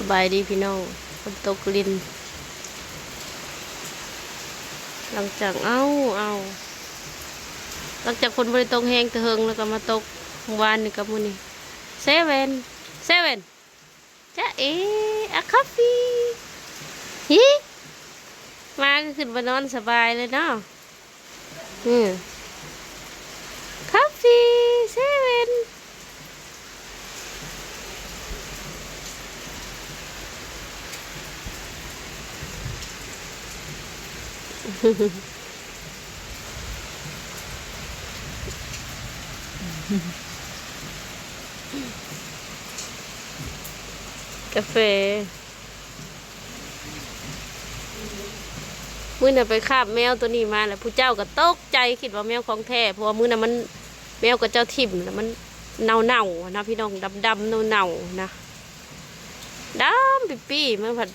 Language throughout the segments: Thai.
สบายดีพี่น้องฝนตกลิน หลังจากเอ้าเอาหลังจากฝนบริตกแห้งตะเฮิงแล้วก็มาตกวานนี่กับมือนี้เซเว่นเซเว่นจ้าเออะคาฟีฮิมาก็ขึ้นมานอนสบายเลยเนาะอืมคาฟีเซเว่น กาแฟมื้อน่ะไปคาบแมวตัวนี้มาแล้วผู้เจ้าก็ตกใจคิดว่าแมวของแท้เพราะว่ามื้อน่ะมันแมวกับเจ้าทิ่มแล้วมันเน่าเน่านะพี่น้องดำดำเน่าเน่านะดำปีปี้มันผัด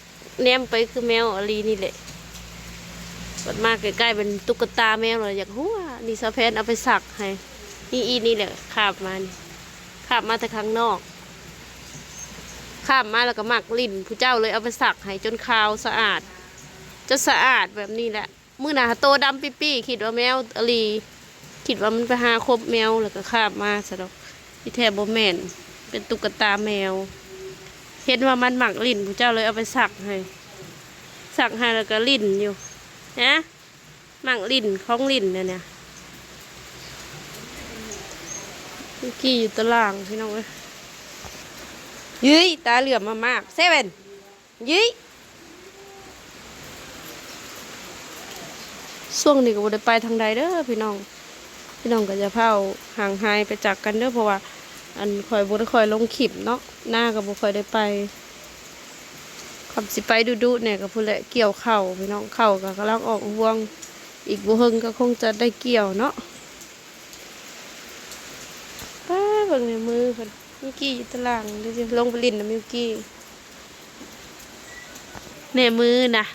แนมไปคือแมวอลีนี่แหละ บัดมาใกล้ๆเป็นตุ๊กตาแมวเลยอยากหัวนี่สะแพนเอาไปสักให้นี่อีนี่แหละคาบมานี่คาบมาแต่ข้างนอกข้ามมาแล้วก็หมักลิ่นผู้เจ้าเลยเอาไปสักให้จนขาวสะอาดจนสะอาดแบบนี้แหละมือหนาโตดำปิ๊ปี้คิดว่าแมวอลีคิดว่ามันไปหาคบแมวแล้วก็ข้ามมาซะดอกที่แท้บ่แมนเป็นตุ๊กตาแมว เห็นว่ามันหมักลิ่นผู้เจ้าเลยเอาไปสักให้สักให้แล้วก็ลิ่นอยู่ นะหมักลิ่นของลิ่นเนี่ยเนี่ยกี่อยู่ตารางพี่น้องเอ้ยยื้ยตาเหลือมมามากเซเว่นยื้ยช่วงนี้ก็บ่ได้ไปทางใดเด้อพี่น้อง พี่น้องก็จะเผาห่างหายไปจากกันเด้อเพราะว่า อันคอยบ่ได้คอยลงคลิปเนาะหน้าก็บ่ค่อยได้ไป คำสิไปดูดูเนี่ยก็พูดแหละเกี่ยวเข่าพี่น้องเข่าก็กำลังออกรวง อีกบ่เฮิงก็คงจะได้เกี่ยวเนาะป้าเบิ่งในมือเพิ่นมิกี้อยู่ตารางดี๋ยวจะลงไปลินนะมิกี้เนี่ยมือนะ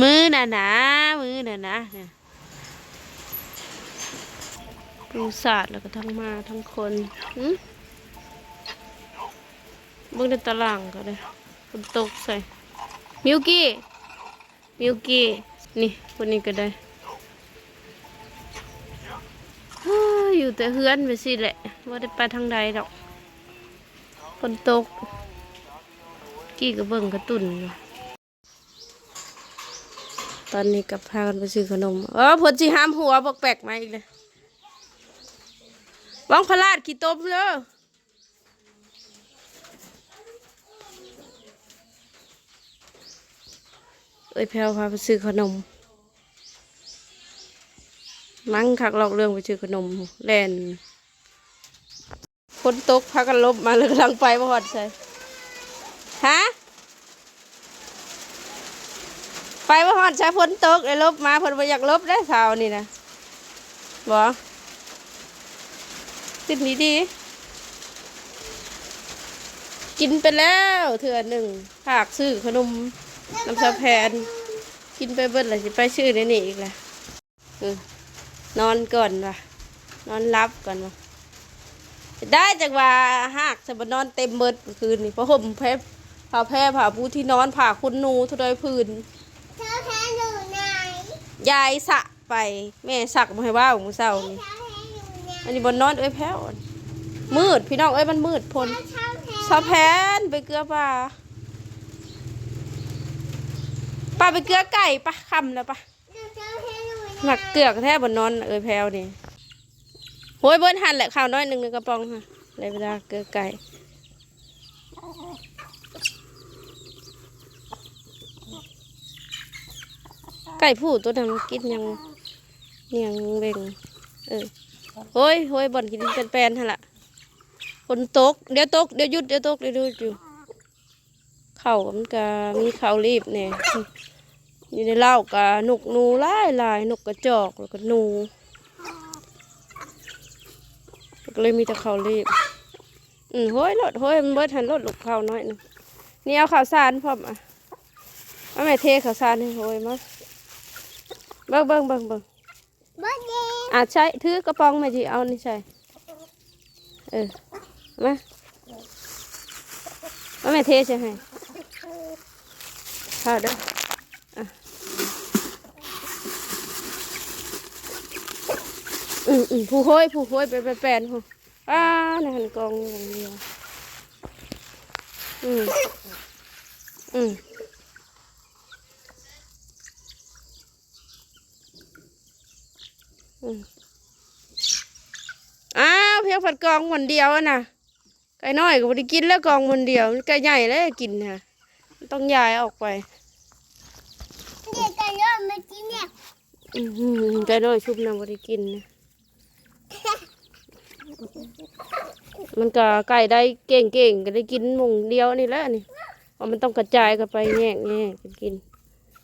มือนะนะมือนะนะเนี่ยดูศาสตร์แล้วก็ทั้งมาทั้งคนหืม เบิ่งในตารางก็ได้ฝนตกใส่ มิวกี้ มิวกี้ นี่คนนี้ก็ได้อยู่แต่เฮือนไปสิแหละว่าได้ไปทางใดดอกฝนตก กี่ก็เบิ่งกระตุนตอนนี้กับพากันไปซื้อขนมเออผลสิห้ามหัวบอกแปลกมาอีกเลยวังพลาดขี้ตมเด้อ เอ้ยแพลวพาไปซื้อขนม มั้งคักลอกเรื่องไปซื้อขนมแล่นฝนตกพากันลบมาเลยกำลังไปบ่ฮอดใส่ฮะไปบ่ฮอดใช้ฝนตกเลยลบมาเพิ่นบ่อยากลบได้อเช้านี่นะบ่ขึ้นดีดีกินไปแล้วเถื่อหนึ่งผากซื้อขนม น้ำชาแพนกินไปเบิดเลยสิไปซื้อในนี่อีกแหละอืมนอนก่อนว่ะนอนรับก่อนว่ะได้จากว่าหากจะมานอนเต็มเบิดเมื่อคืนนี่เพราะห่มแพร่ผ้าแพร่ผ้าปูที่นอนผ้าคุณนูทุดอยพื้นเธอแพ้หนูไหนยายสะไปแม่สักมาให้ว่าของเศร้านี่เธอแพ้หนูไหนอันนี้บนนอนเอ้ยแพ้วมืดพี่น้องเอ้ยมันมืดพลเธอแพ้สะแพนไปเกลือป่า ป้าไปเกลือไก่ปะคำแล้วปะเธอแพ้หนูไหนหนักเกลือกแท้บนนอนเอ้ยแพ้วนี่โอ้ยเบิ้นหันแหละข้าวน้อยหนึ่งในกระป๋องค่ะเลยเวลาเกลือไก่ไก่ผู้ตัวนั้นกินยังยังเบ่งเออโอ้ยโอ้ยบ่อนกินเป็นแปลนๆหั่นละฝนตกเดี๋ยวตกเดี๋ยวหยุดเดี๋ยวตกเดี๋ยวหยุดอยู่ เข่ามันก็มีเข่ารีบเนี่ยอยู่ในเล่ากะนกหนูหลายหลายนกกระจอกแล้วก็หนูก็เลยมีแต่เข่ารีบอืมโห้ยรถโห้ยมันเบิดหันรถลูกเข่าน้อยหนึงนี่เอาข่าวสารพร้อมอะเอาแม่เทข่าวสารให้โห้ยมาเบิ่งเบิ่งเบิ่งเบิ่งบ้านเด็กอาจใช้ถือกระป๋องมาจีเอานี่ใช่เออมาเทใช่ให้ ข้าวเด้ออะอืมอืมผู้ห้อยผู้ห้อยไปไปแปลนผู้อ้าในหันกองอย่างเดียวอืมอืมอืมอ้าวเพียงผัดกองวันเดียวนะไก่น้อยก็ไม่ได้กินแล้วกองวันเดียวไก่ใหญ่แล้วกินค่ะ ต้องย้ายออกไปเด็กกันเริ่มมากินเนี่ยอือหือไก่น้อยชุบน้ำไม่ได้กินนะมันก็ไก่ได้เก่งๆก็ได้กินหมงเดียวนี่แหละนี่เพราะมันต้องกระจายกันไปแง่แง่กันกิน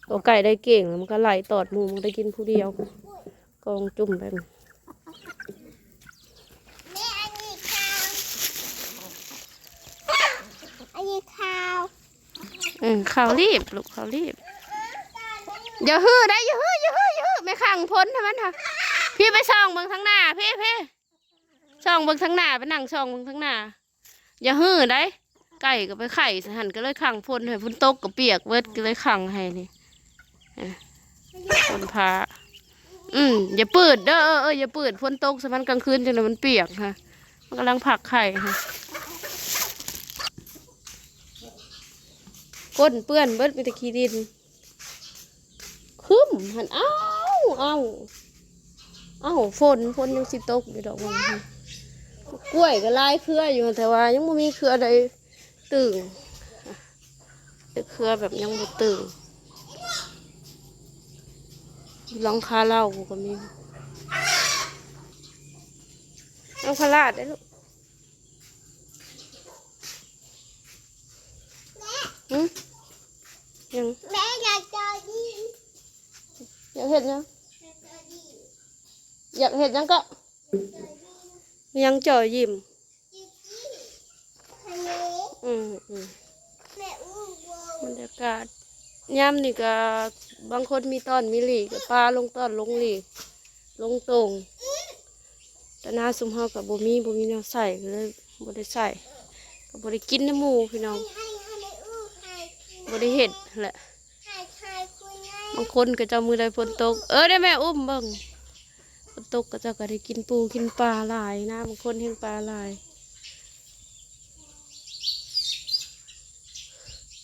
พอไก่ได้เก่งแล้วมันก็ไหลตอดหมูมันได้กินผู้เดียวกองจุ่มไปมัน แม่อันนี้ข้าวอันนี้ข้าว เออข้าวรีบลูกข้าวรีบอย่าฮือได้อย่าฮืออย่าฮืออย่าฮือไม่ขังพ้นทำไมคะพี่ไปส่องเบิ่งทางหน้าพี่พี่ส่องเบิ่งทางหน้าไปนั่งส่องเบิ่งทางหน้าอย่าฮือได้ไก่ก็ไปไข่สหันก็เลยขังพ้นให้พ้นตกก็เปียกเวิร์ดก็เลยขังให้นี่เออพ้นพาอืมอย่าเปิดเด้อเออเอออย่าเปิดพ้นตกสมันกลางคืนจนมันเปียกค่ะมันกำลังผักไข่ค่ะ ก้นเปื้อนเบิดมีแต่ขี้ดินคึมหันเอ้าเอ้าเอ้าฝนฝนยังสิตกอยู่ดอกวันนี้กล้วยก็ลายเครืออยู่แต่ว่า ยังไม่มีเครือใดตึงแต่เครือแบบยังไม่ตึงหลังคาเหล่าก็มีน้องพลาดได้อลูกหืม ยังแม่อยากเจอดีอยากเห็นยังอยากเห็นยังก็ยังจอยยิ้มอืมอืมแม่อู้วัวบรรยากาศย่ำนี่ก็บางคนมีต้อนมีหลีกับปลาลงต้อนลงหลีลงตรงแต่หน้าซุมเฮากับบ่มีบ่มีแนวใส่ก็เลยบ่ได้ใส่ก็บ่ได้กินน้ำหมูพี่น้อง ให้ให้แม่อู้ให้ บ่ได้เห็ดแหละให้ให้คุณให้บางคนก็จะเอามือใดฝนตก เออได้แม่อุ้มเบิ่งฝนตกก็เจะก็ได้กินปูกินปลาหลายนะบางคนเห็นปลาหลาย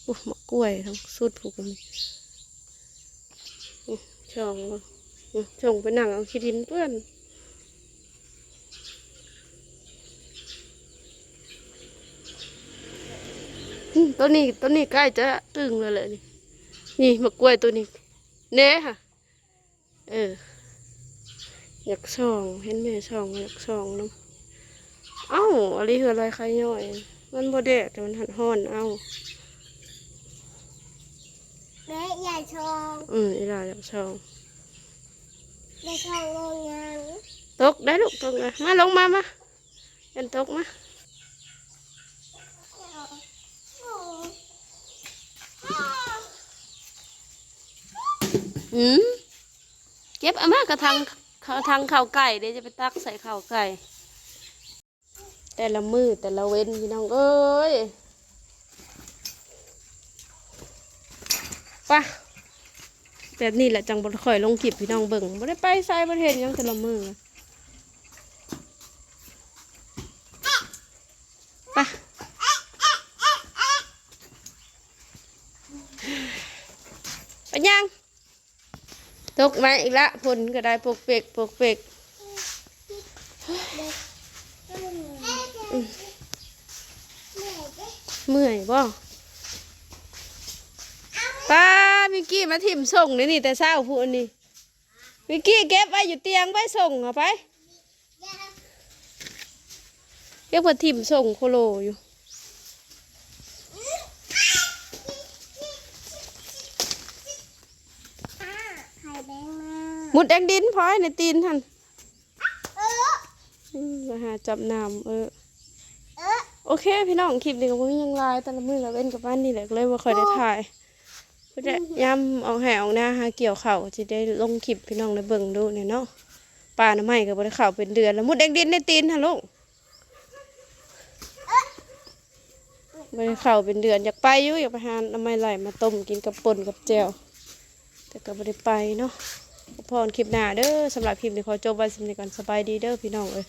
อู้มะกล้วยทั้งสุดผูกกันอื้อช่องบ่อื้อช่องไปนั่งเอาขี้ดินเปื้อน ตัวนี้ตัวนี้ใกล้จะตึงแล้วแหละนี่นี่มะกล้วยตัวนี้เน่ค่ะ เออ อยากส่องเห็นแม่ส่องอยากส่องน้ำเอ้าอะไรคืออะไรใครย่อย มันบ่แดดแต่มันหันห้อนเอ้าแม่อยากชมอืมอีหลาอยากส่องอยากชมโรงงานตกได้ลูกตกนะมาลงมามาเห็นตกมา อืมเก็บอามากระทังเขาทางข้าวไก่เดี๋ยวจะไปตักใส่ข้าวไก่ แต่ละมือแต่ละเว้นพี่น้องเอ้ยปะแบบนี้แหละจังบดข่อยลงคลิปพี่น้องเบิ่งบ่ได้ไปใส่ประเทศยังแต่ละมือปะไปยัง ตกมาอีกละฝนก็ได้ปกเปกปกเปกเมื่อยบ่ป้ามิกกี้มาถิ่มส่งนี่นี่แต่เช้าพูดนี่มิกกี้เก็บไว้อยู่เตียงไว้ส่งเอาไปเก็บไว้ถิ่มส่งโคโลอยู่ ไข่ แบงมา มุดแดงดินพอยในตีนท่านเอออืมมาหาจับน้ำเออ เออโอเค พี่น้องคลิปนี้ก็บ่มีหยังหลายแต่ละมือละเว้นกับบ้านนี่แหละก็เลยบ่ค่อยได้ถ่ายเพื่อจะย้ำเอาแหวหน้าหาเกี่ยวเข่าวจะได้ลงคลิปพี่น้องได้เบิ่งดูเนี่ยเนาะป่าน้ำไม้ก็บ่ได้เข่าวเป็นเดือนแล้วมุดแดงดินในตีนฮะลูกไม่ได้เข้าเป็นเดือนอยากไปอยู่อยากไปหาน้ำไม้ไหลมาต้มกินกับป่นกับแจว แต่ก็ไม่ได้ไปเนาะพรคลิปหน้าเด้อสำหรับคลิปนี้ขอจบไว้สำหรับกันสบายดีเด้อพี่น้องเอ้ย